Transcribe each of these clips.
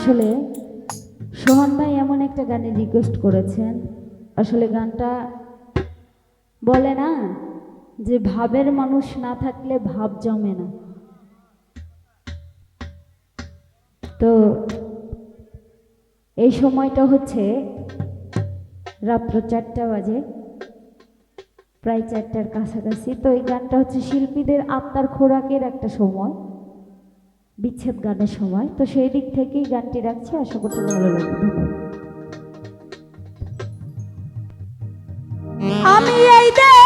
আসলে সোহান ভাই এমন একটা গানে রিকোয়েস্ট করেছেন। আসলে গানটা বলে না যে ভাবের মানুষ না থাকলে ভাব জমে না। তো এই সময়টা হচ্ছে রাত্র চারটা বাজে, প্রায় চারটার কাছাকাছি। তো এই গানটা হচ্ছে শিল্পীদের আত্মার খোরাকের একটা সময়। বিচ্ছেদ গানের সময়। তো সেই দিক থেকেই গানটি রাখছি। আশা করছি ভালো লাগবে। আমি এই দেখিলাম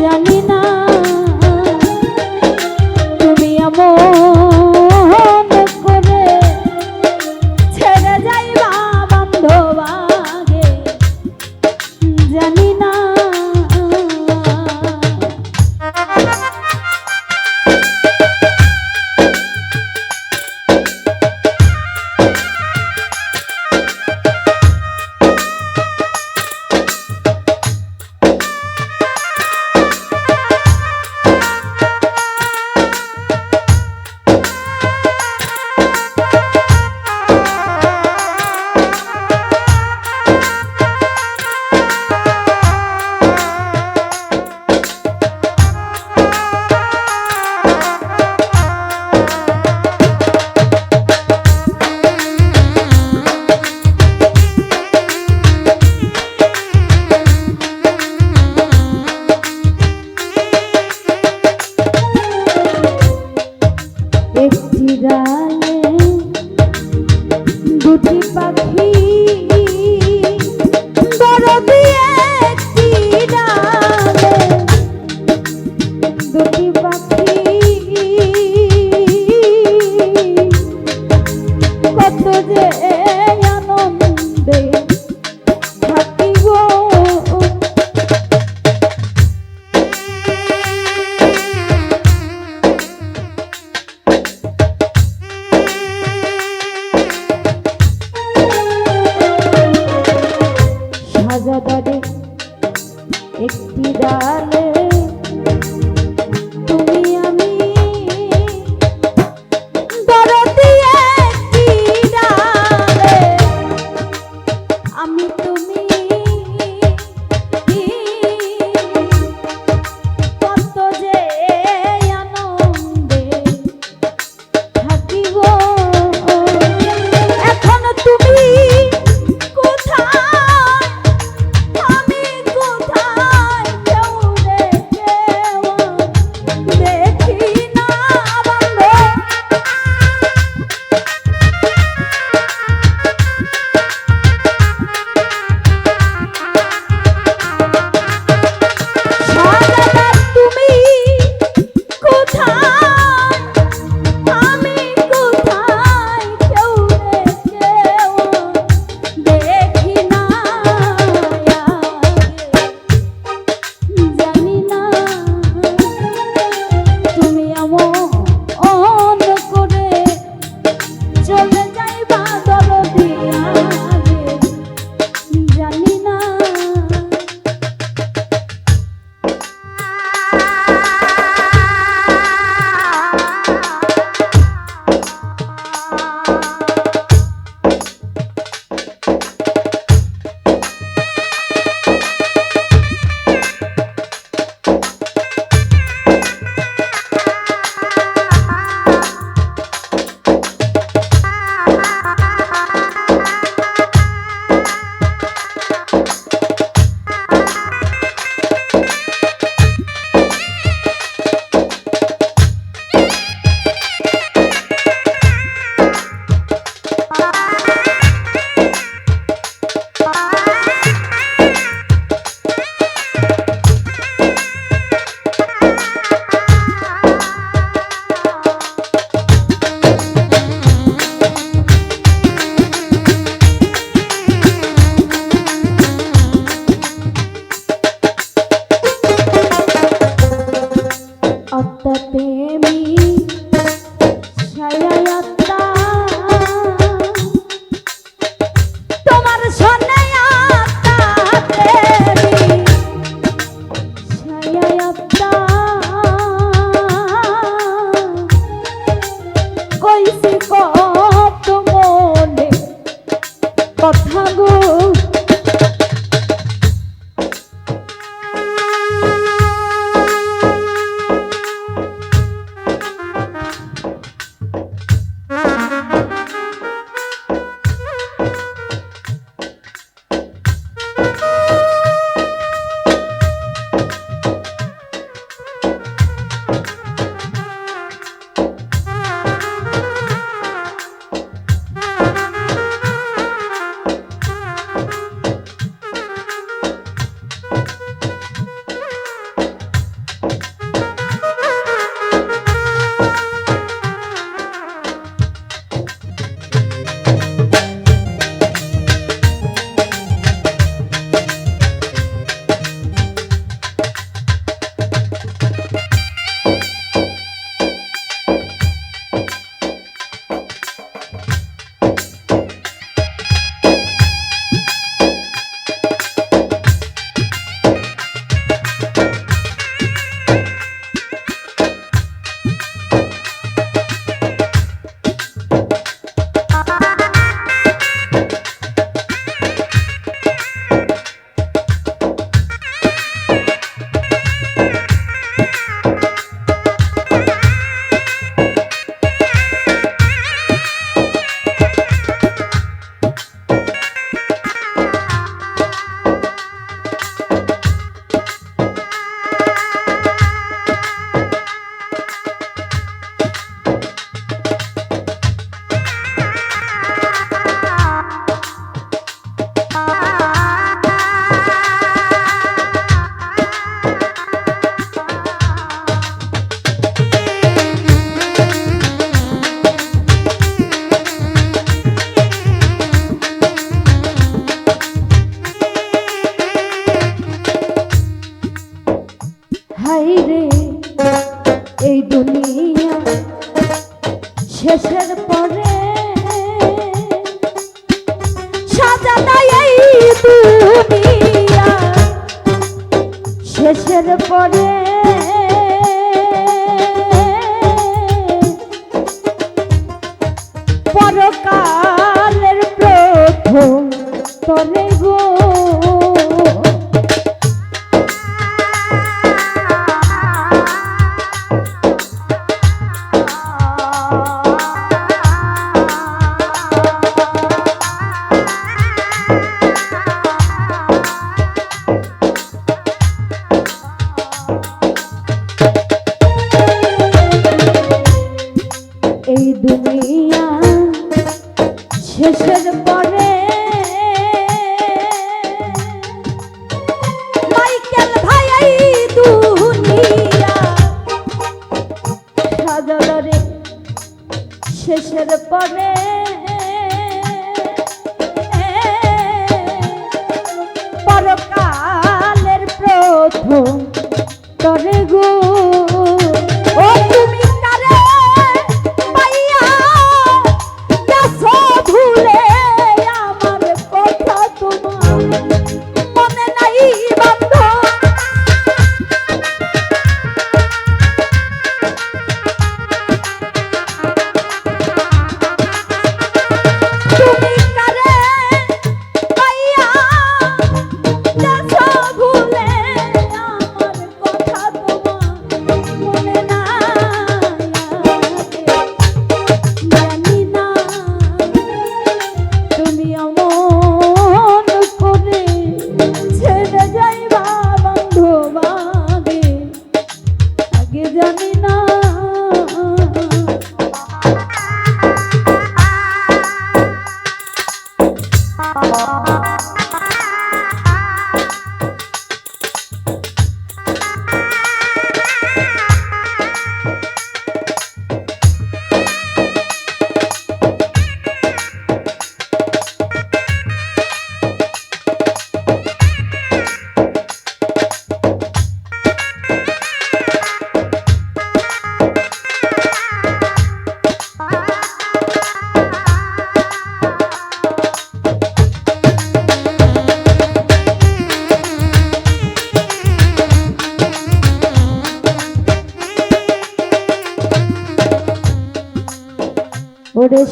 জানি না।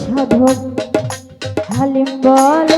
সাধক হালিম বলে।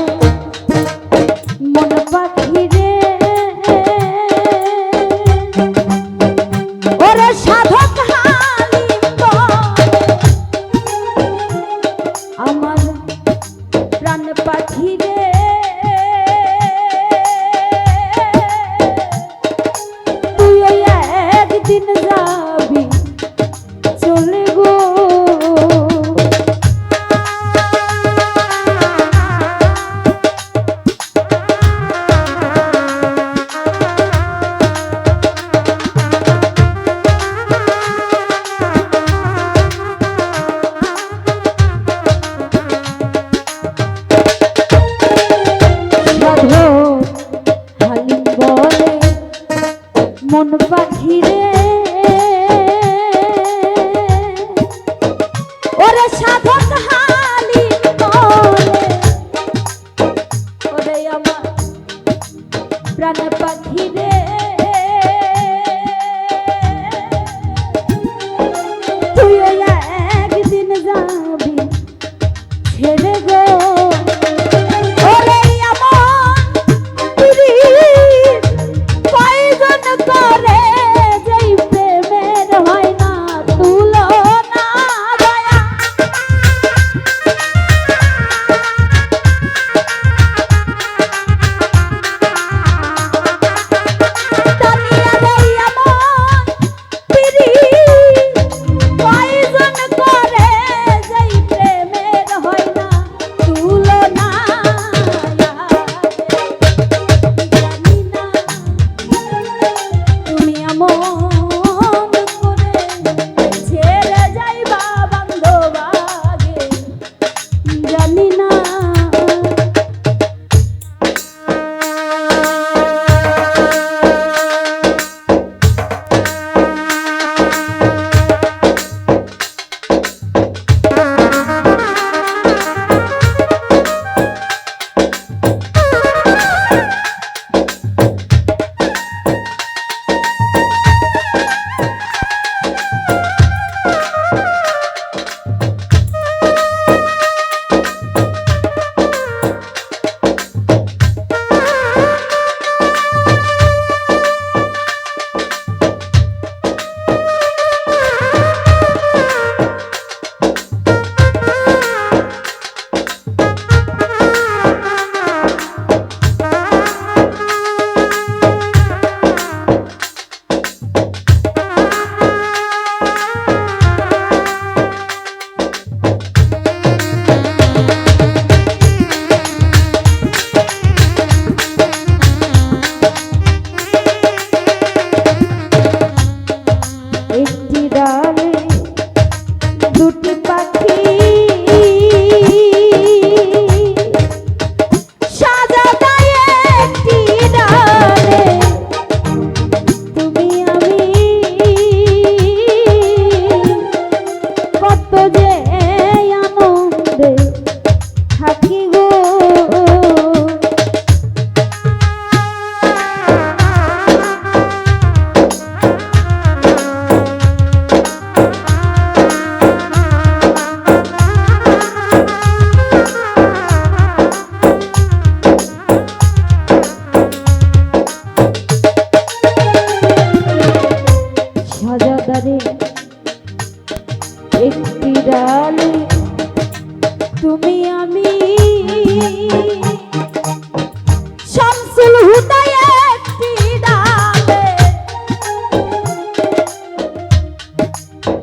তো যে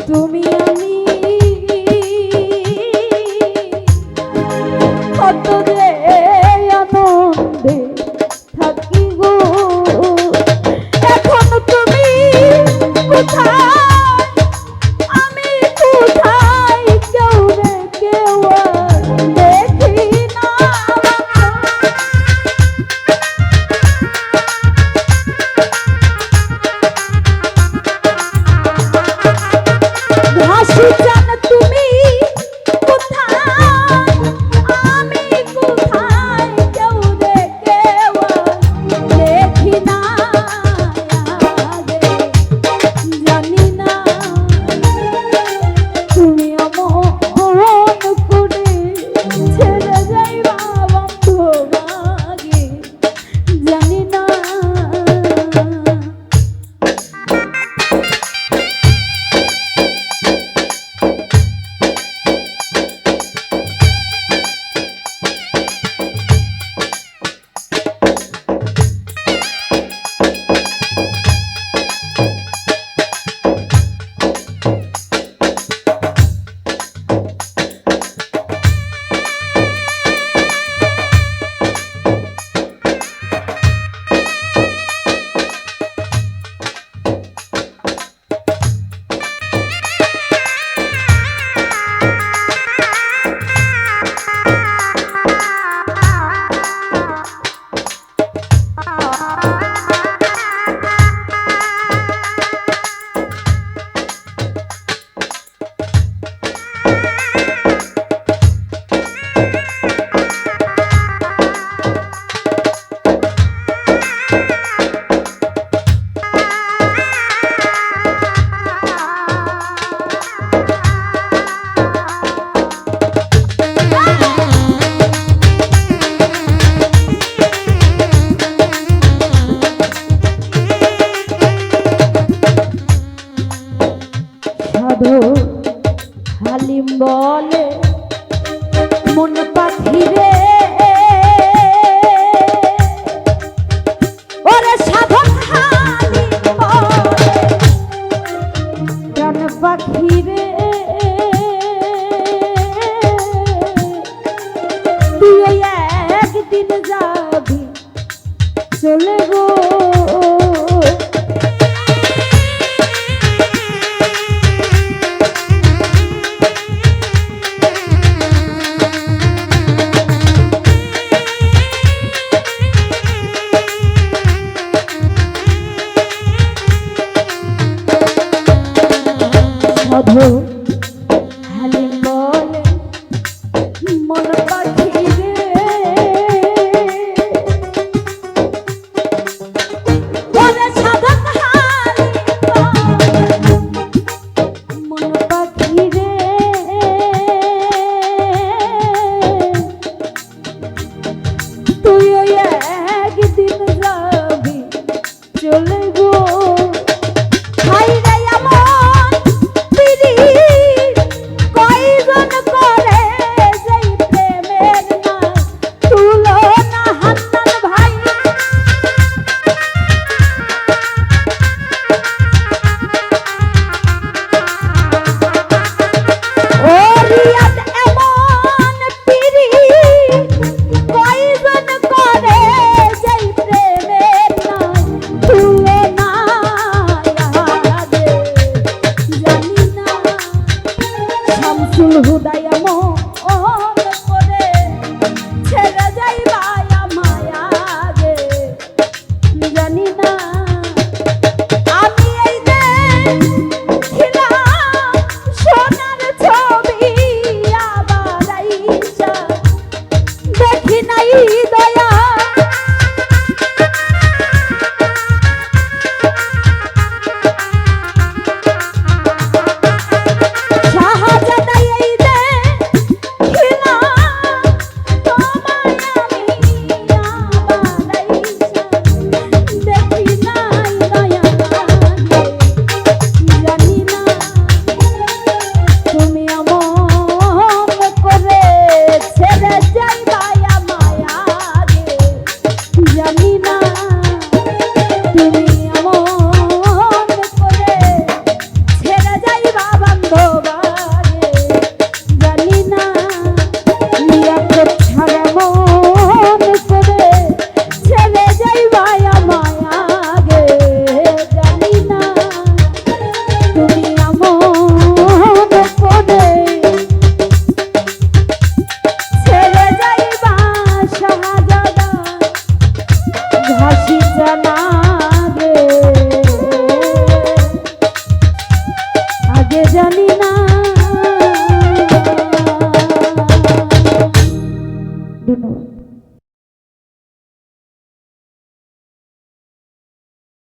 তুমি আমি